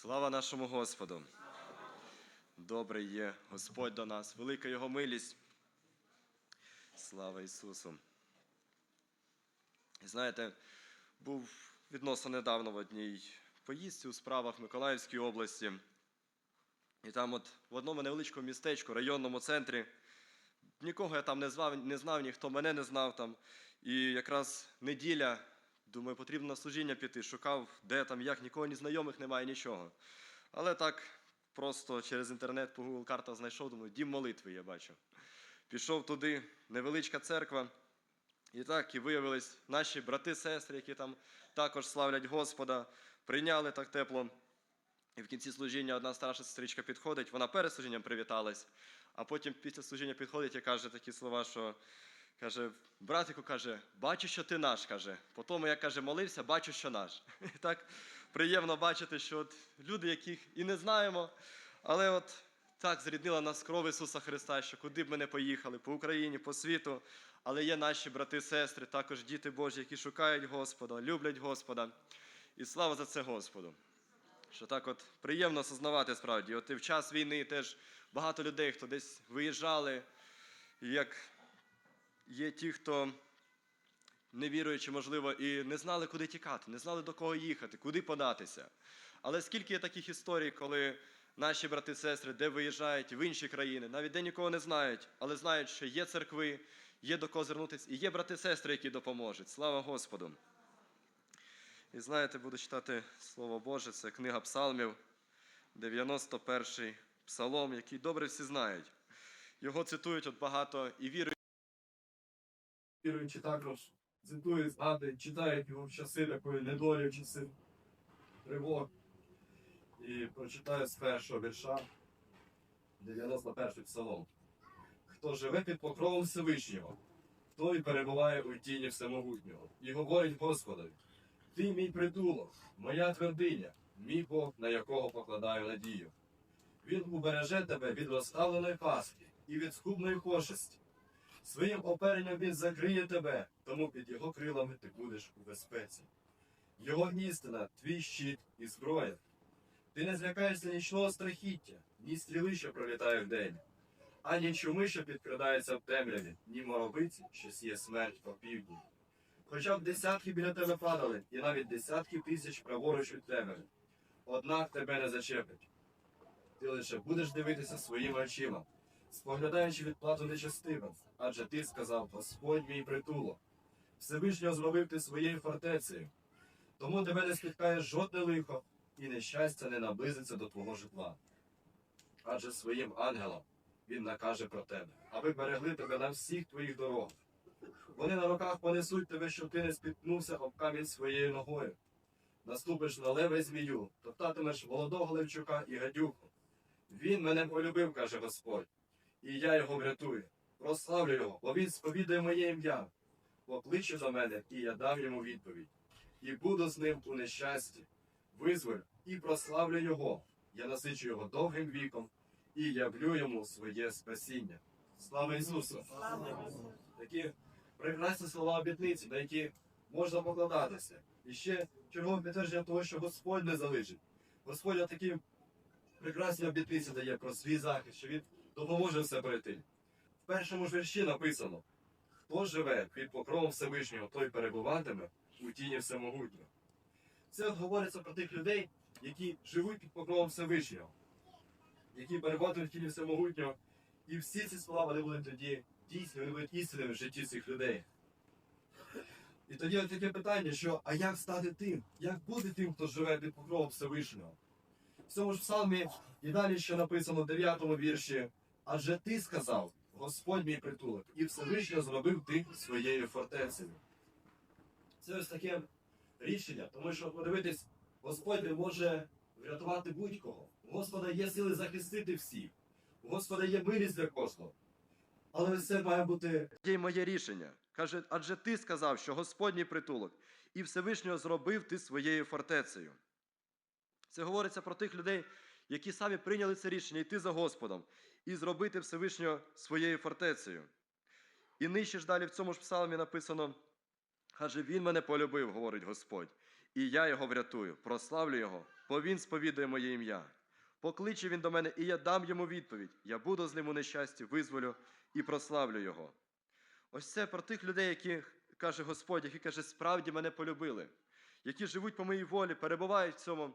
Слава нашому Господу! Добрий є Господь до нас, велика Його милість. Слава Ісусу! Знаєте, був відносно недавно в одній поїздці у справах Миколаївської області. І там, от в одному невеличкому містечку, районному центрі, нікого я там не знав, не знав, ніхто мене не знав там. І якраз неділя, думаю, потрібно на служіння піти. Шукав, де там, як, нікого, ні знайомих немає, нічого. Але так просто через інтернет по Google картах знайшов, думаю, дім молитви я бачу. Пішов туди, невеличка церква. І так, і виявились наші брати, сестри, які там також славлять Господа, прийняли так тепло. І в кінці служіння одна старша сестричка підходить, вона перед служінням привіталась, а потім після служіння підходить і каже такі слова, що каже, братику каже, бачу, що ти наш, каже. По тому, як каже, молився, бачу, що наш. І так приємно бачити, що от люди, яких і не знаємо, але от так зріднила нас кров Ісуса Христа, що куди б ми не поїхали, по Україні, по світу, але є наші брати, сестри, також діти Божі, які шукають Господа, люблять Господа. І слава за це Господу. Що так от приємно осознавати справді. От і в час війни теж багато людей, хто десь виїжджали, як є ті, хто не віруючи, можливо, і не знали, куди тікати, не знали до кого їхати, куди податися. Але скільки є таких історій, коли наші брати і сестри, де виїжджають в інші країни, навіть де нікого не знають, але знають, що є церкви, є до кого звернутися, і є брати і сестри, які допоможуть. Слава Господу! І знаєте, буду читати Слово Боже, це книга Псалмів, 91-й псалом, який добре всі знають. Його цитують от багато і вірують. Віруючи також цитують, згадують, читають його в часи такої недолі, в часи тривог. І прочитаю з першого вірша 91 псалом. Хто живе під покровом Всевишнього, той перебуває у тіні Всемогутнього, і говорить Господові, ти мій притулок, моя твердиня, мій Бог, на якого покладаю надію. Він убереже тебе від розставленої паски і від скубної хошесті. Своїм оперенням він закриє тебе, тому під його крилами ти будеш у безпеці. Його істина, твій щит і зброя. Ти не злякаєшся нічного страхіття, ні стріли, що пролітає вдень, ані чуми, що підкрадається в темряві, ні моровиці, що сіє смерть по півдні. Хоча б десятки біля тебе падали, і навіть десятки тисяч праворуч від тебе. Однак тебе не зачепить. Ти лише будеш дивитися своїми очима, споглядаючи відплату нечестивим, адже ти сказав, Господь мій притулок. Всевишнього зробив ти своєю фортецею. Тому тебе не спіткає жодне лихо, і нещастя не наблизиться до твого житла. Адже своїм ангелам він накаже про тебе, аби берегли тебе на всіх твоїх дорогах. Вони на руках понесуть тебе, щоб ти не спіткнувся об камінь своєю ногою. Наступиш на леве змію, топтатимеш молодого левчука і гадюку. Він мене полюбив, каже Господь, і я його врятую. Прославлю його, бо він сповідає моє ім'я. Покличе до мене, і я дам йому відповідь. І буду з ним у нещасті. Визволю і прославлю його. Я насичу його довгим віком і явлю йому своє спасіння. Слава Ісусу! Такі прекрасні слова обітниці, на які можна покладатися. І ще чергове підтвердження того, що Господь не залишить. Господь такі прекрасні обітниці дає про свій захист, що він допоможе все пройти. В першому ж вірші написано: хто живе під покровом Всевишнього, той перебуватиме у тіні Всемогутнього. Це от говориться про тих людей, які живуть під покровом Всевишнього, які перебуватимуть в тіні Всемогутнього. І всі ці слова вони будуть тоді дійсні, вони будуть істинними в житті цих людей. І тоді от таке питання, що а як стати тим? Як бути тим, хто живе під покровом Всевишнього? В цьому ж псалмі і далі ще написано в 9 вірші. Адже ти сказав, Господь мій притулок, і Всевишнього зробив ти своєю фортецею. Це ось таке рішення, тому що подивитись, Господь не може врятувати будь-кого. У Господа є сили захистити всіх. У Господа є милість для кожного. Але це має бути Є моє рішення. Каже, адже ти сказав, що Господній притулок, і Всевишнього зробив ти своєю фортецею. Це говориться про тих людей, які самі прийняли це рішення йти за Господом і зробити Всевишнього своєю фортецею. І нижче ж далі в цьому ж псалмі написано: каже, Він мене полюбив, говорить Господь, і я його врятую, прославлю його бо він сповідує моє ім'я. Покличе він до мене, і я дам йому відповідь. Я буду з ним у нещасті, визволю і прославлю його. Ось це про тих людей, які каже Господь, які каже, справді мене полюбили, які живуть по моїй волі, перебувають в цьому.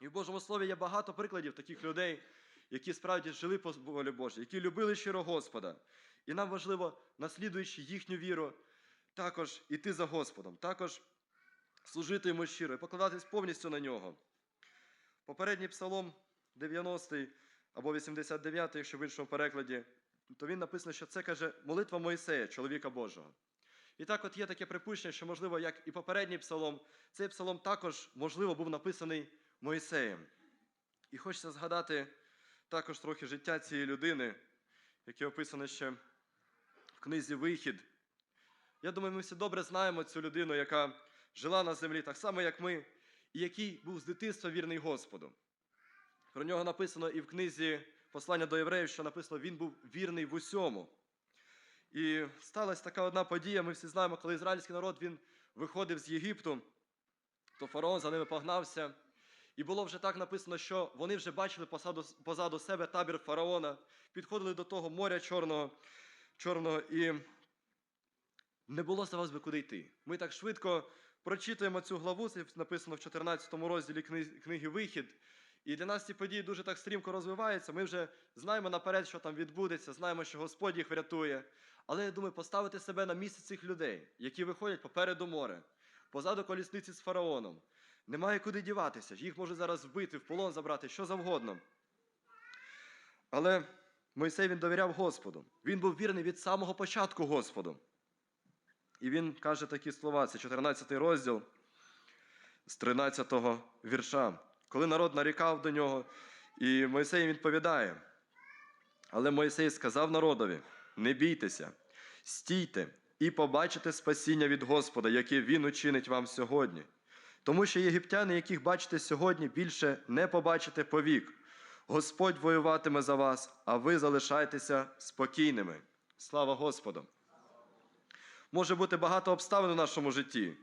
І в Божому Слові є багато прикладів таких людей, які справді жили по волі Божій, які любили щиро Господа. І нам важливо, наслідуючи їхню віру, також іти за Господом, також служити йому щиро і покладатись повністю на нього. Попередній псалом 90 або 89, якщо в іншому перекладі, то він написано, що це каже молитва Моїсея, чоловіка Божого. І так от є таке припущення, що, можливо, як і попередній псалом, цей псалом також, можливо, був написаний Моїсеєм. І хочеться згадати також трохи життя цієї людини, яке описане ще в книзі Вихід. Я думаю, ми всі добре знаємо цю людину, яка жила на землі, так само, як ми, і який був з дитинства вірний Господу. Про нього написано і в книзі Послання до євреїв, що написано, він був вірний в усьому. І сталася така одна подія, ми всі знаємо, коли ізраїльський народ він виходив з Єгипту, то фараон за ними погнався. І було вже так написано, що вони вже бачили позаду, позаду себе табір фараона, підходили до того моря чорного, чорного і не було здавалось би, куди йти. Ми так швидко прочитуємо цю главу, це написано в 14 розділі книги Вихід. І для нас ці події дуже так стрімко розвиваються. Ми вже знаємо наперед, що там відбудеться, знаємо, що Господь їх врятує. Але я думаю, поставити себе на місце цих людей, які виходять попереду море, позаду колісниці з фараоном. Немає куди діватися. Їх може зараз вбити, в полон забрати, що завгодно. Але Мойсей він довіряв Господу. Він був вірний від самого початку Господу. І він каже такі слова: це 14 розділ з 13 вірша. Коли народ нарікав до нього, і Мойсей відповідає. Але Мойсей сказав народові: не бійтеся, стійте і побачите спасіння від Господа, яке Він учинить вам сьогодні. Тому що єгиптяни, яких бачите сьогодні, більше не побачите повік. Господь воюватиме за вас, а ви залишайтеся спокійними. Слава Господу! Може бути багато обставин у нашому житті,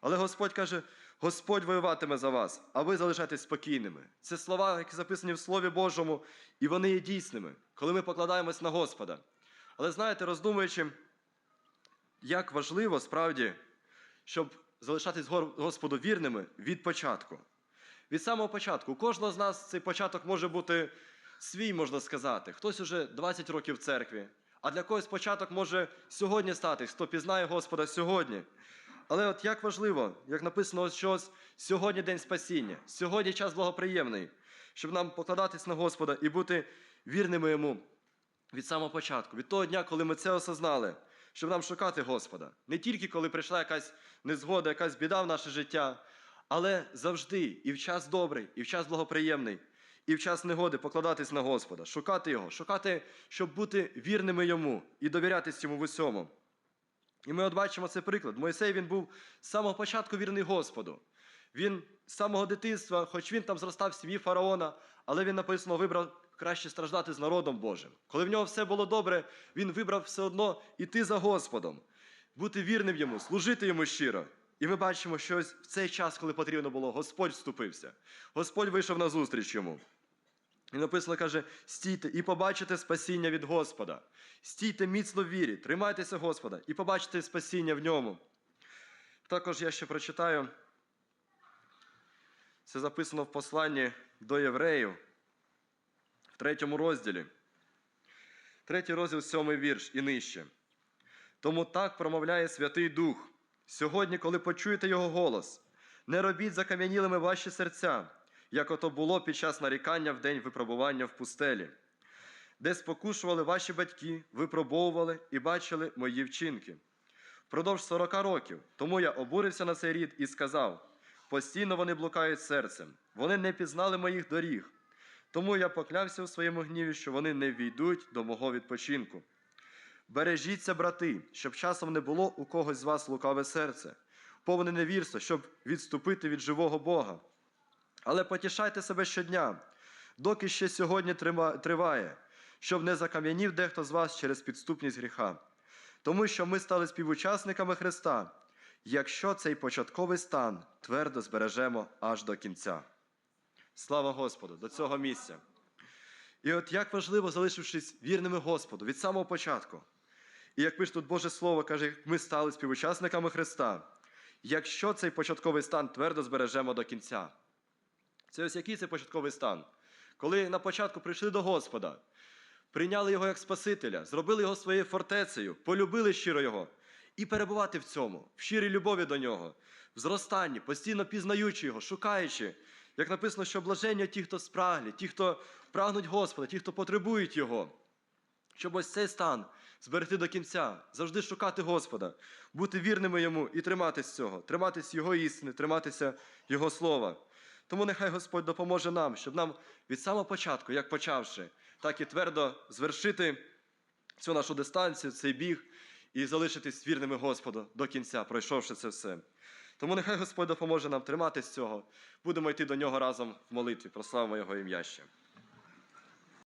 але Господь каже: Господь воюватиме за вас, а ви залишайтесь спокійними. Це слова, які записані в Слові Божому, і вони є дійсними, коли ми покладаємось на Господа. Але знаєте, роздумуючи, як важливо справді, щоб залишатись Господу вірними від початку. Від самого початку. У кожного з нас цей початок може бути свій, можна сказати. Хтось уже 20 років в церкві, а для когось початок може сьогодні статись, хто пізнає Господа сьогодні. Але от як важливо, як написано, ось що сьогодні день спасіння, сьогодні час благоприємний, щоб нам покладатись на Господа і бути вірними йому від самого початку, від того дня, коли ми це осознали, щоб нам шукати Господа. Не тільки коли прийшла якась незгода, якась біда в наше життя, але завжди, і в час добрий, і в час благоприємний, і в час негоди покладатись на Господа, шукати Його, шукати, щоб бути вірними Йому і довірятись йому в усьому. І ми от бачимо цей приклад. Мойсей він був з самого початку вірний Господу. Він з самого дитинства, хоч він там зростав в сім'ї фараона, але він написано вибрав краще страждати з народом Божим. Коли в нього все було добре, він вибрав все одно іти за Господом, бути вірним йому, служити йому щиро. І ми бачимо, що ось в цей час, коли потрібно було, Господь вступився. Господь вийшов на зустріч йому. І написано, каже: стійте і побачите спасіння від Господа. Стійте міцно в вірі, тримайтеся Господа і побачите спасіння в ньому. Також я ще прочитаю. Це записано в посланні до євреїв третьому розділі. Третій розділ, сьомий вірш і нижче. Тому так промовляє Святий Дух. Сьогодні, коли почуєте Його голос, не робіть закам'янілими ваші серця, як ото було під час нарікання в день випробування в пустелі, де спокушували ваші батьки, випробовували і бачили мої вчинки. Впродовж сорока років тому я обурився на цей рід і сказав: постійно вони блукають серцем, вони не пізнали моїх доріг. Тому я поклявся у своєму гніві, що вони не війдуть до мого відпочинку. Бережіться, брати, щоб часом не було у когось з вас лукаве серце, повне невірство, щоб відступити від живого Бога. Але потішайте себе щодня, доки ще сьогодні триває, щоб не закам'янів дехто з вас через підступність гріха. Тому що ми стали співучасниками Христа, якщо цей початковий стан твердо збережемо аж до кінця. Слава Господу, до цього місця. І от як важливо, залишившись вірними Господу від самого початку. І як пише тут Боже Слово, каже, ми стали співучасниками Христа, якщо цей початковий стан твердо збережемо до кінця. Це ось який це початковий стан? Коли на початку прийшли до Господа, прийняли його як Спасителя, зробили його своєю фортецею, полюбили щиро його, і перебувати в цьому, в щирій любові до нього, в зростанні, постійно пізнаючи його, шукаючи. Як написано, що блаження ті, хто спраглі, ті, хто прагнуть Господа, ті, хто потребують Його. Щоб ось цей стан зберегти до кінця, завжди шукати Господа, бути вірними йому і триматись цього, триматись Його істини, триматися Його слова. Тому нехай Господь допоможе нам, щоб нам від самого початку, як почавши, так і твердо звершити цю нашу дистанцію, цей біг і залишитись вірними Господу до кінця, пройшовши це все. Тому нехай Господь допоможе нам триматись цього. Будемо йти до нього разом в молитві. Прославимо Його ім'я ще.